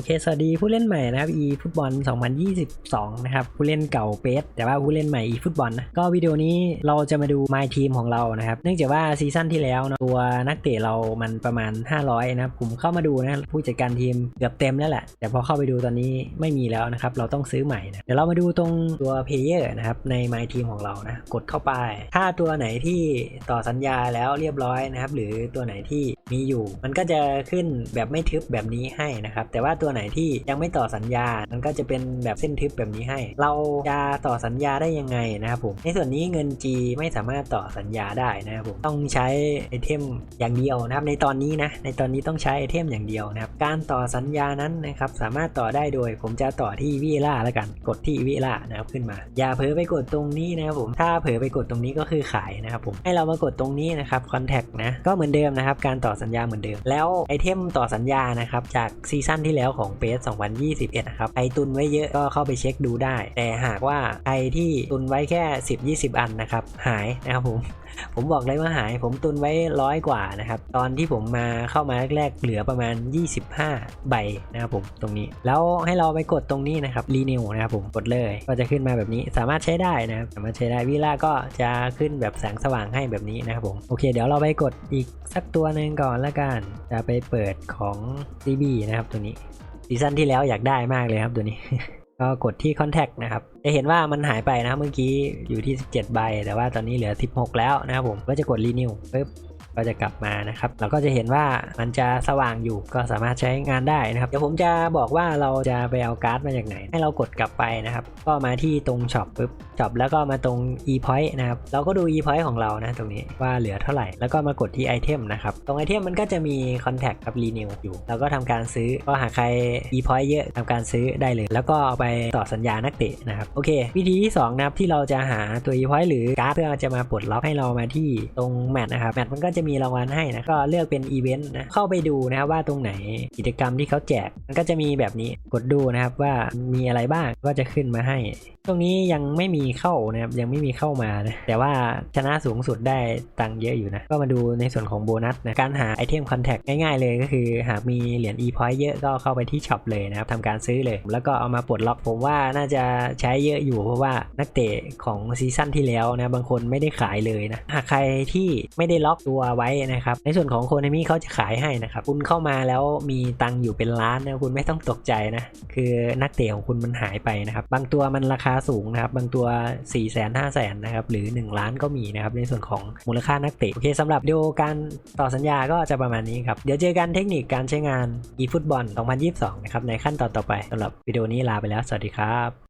โอเค สวัสดีผู้เล่นใหม่นะครับ e ฟุตบอล 2022 นะครับ ผู้เล่นเก่าเปสแต่ว่าผู้เล่นใหม่ e ฟุตบอลนะ ก็วิดีโอนี้เราจะมาดู my team ของเรานะครับ เนื่องจากว่าซีซั่นที่แล้วนะตัวนักเตะเรามันประมาณ 500 นะครับ ผมเข้ามาดูนะผู้จัดการทีมเกือบเต็มแล้วแหละ แต่พอเข้าไปดูตอนนี้ไม่มีแล้วนะครับ เราต้องซื้อใหม่นะเดี๋ยวเรามาดูตรงตัวเพลเยอร์นะครับใน my team ของเรานะ กดเข้าไป ถ้าตัวไหนที่ต่อสัญญาแล้วเรียบร้อยนะครับ หรือตัวไหนที่มีอยู่ มันก็จะขึ้นแบบไม่ทึบแบบนี้ให้นะครับ แต่ว่าตัวไหนที่ยังไม่ต่อสัญญา มันก็จะเป็นแบบเส้นทึบแบบนี้ให้ เราจะต่อสัญญาได้ยังไงนะครับผม ในส่วนนี้เงิน G ไม่สามารถต่อสัญญาได้นะครับผม ต้องใช้ไอเทมอย่างเดียวนะครับ ในตอนนี้นะ ในตอนนี้ต้องใช้ไอเทมอย่างเดียวนะครับ การต่อสัญญานั้นนะครับสามารถต่อได้โดย ผมจะต่อที่วิล่าแล้วกัน กดที่วิล่านะครับขึ้นมา อย่าเผลอไปกดตรงนี้นะครับผม ถ้าเผลอไปกดตรงนี้ก็คือขายนะครับผม ให้เรามากดตรงนี้นะครับคอนแทคนะ ก็เหมือนเดิมนะครับ การต่อสัญญาเหมือนเดิม แล้วไอเทมต่อสัญญานะครับจากซีซั่นที่แล้วของเ s 2021 นะครับใครตุนไว้เยอะก็เข้าไปเช็คดูได้ แต่หากว่าใครที่ตุนไว้แค่ 10-20 อันนะครับ หายนะครับผมผมบอกเลยว่าหายผมตุนไว้ร้อยกว่านะครับ ตอนที่ผมมาเข้ามาแรกๆ เหลือประมาณ 25 ใบนะครับผมตรงนี้ แล้วให้เราไปกดตรงนี้นะครับรีนิวนะครับผมกดเลยก็จะขึ้นมาแบบนี้สามารถใช้ได้นะครับสามารถใช้ได้วิล่าก็จะขึ้นแบบแสงสว่างให้แบบนี้นะครับผมโอเค เดี๋ยวเราไปกดอีกสักตัวหนึ่งก่อนละกันจะไปเปิดของ CB นะครับตัวนี้ ซีซั่นที่แล้วอยากได้มากเลยครับตัวนี้ ก็กดที่ Contact นะครับ จะเห็นว่ามันหายไปนะเมื่อกี้อยู่ที่ 17 ใบ แต่ว่าตอนนี้เหลือ 16 แล้วนะครับผมก็จะกด Renew ปึ๊บ ก็จะกลับมานะครับเราก็จะเห็นว่ามันจะสว่างอยู่ก็สามารถใช้งานได้นะครับเดี๋ยวผมจะบอกว่าเราจะไปเอาการ์ดมาจากไหน ให้เรากดกลับไปนะครับ ก็มาที่ตรงช็อปปึ๊บช็อปแล้วก็มาตรง e point นะครับเราก็ดู e point ของเรานะตรงนี้ว่าเหลือเท่าไหร่ แล้วก็มากดที่ไอเทมนะครับตรงไอเทมมันก็จะมี contact กับ renew อยู่ เราก็ทำการซื้อก็หากใคร e point เยอะทำการซื้อได้เลย แล้วก็เอาไปต่อสัญญานักเตะนะครับโอเค วิธีที่สองนะครับที่เราจะหาตัว e point หรือการ์ดเพื่อจะมาปลดล็อกให้เรามาที่ตรงแมทนะครับแมทมันก็จะมีรางวัลให้นะก็เลือกเป็นอีเวนต์นะเข้าไปดูนะครับว่าตรงไหนกิจกรรมที่เขาแจกมันก็จะมีแบบนี้กดดูนะครับว่ามีอะไรบ้างก็จะขึ้นมาให้ ตรงนี้ยังไม่มีเข้านะครับยังไม่มีเข้ามานะแต่ว่าชนะสูงสุดได้ตังค์เยอะอยู่นะก็มาดูในส่วนของโบนัสนะการหาไอเทมคอนแทคง่ายๆเลยก็คือ หากมีเหรียญ e point เยอะก็เข้าไปที่ช็อปเลยนะครับทำการซื้อเลย แล้วก็เอามาปลดล็อกผมว่าน่าจะใช้เยอะอยู่เพราะว่านักเตะของซีซั่นที่แล้วนะบางคนไม่ได้ขายเลยนะหากใครที่ไม่ได้ล็อกตัวไว้นะครับ ในส่วนของโคนามิเขาจะขายให้นะครับ คุณเข้ามาแล้วมีตังอยู่เป็นล้านนะคุณไม่ต้องตกใจนะ คือนักเตะของคุณมันหายไปนะครับ บางตัวมันราคาสูงนะครับ บางตัว 4 0 0 0 0 0 5 0 0 0 0นะครับ หรือ 1 ล้านก็มีนะครับ ในส่วนของมูลค่านักเตะ โอเคสำหรับวิดีโอการต่อสัญญาก็จะประมาณนี้ครับ เดี๋ยวเจอกันเทคนิคการใช้งาน eFootball 2022 นะครับ ในขั้นตอนต่อไปสำหรับวิดีโอนี้ลาไปแล้ว สวัสดีครับ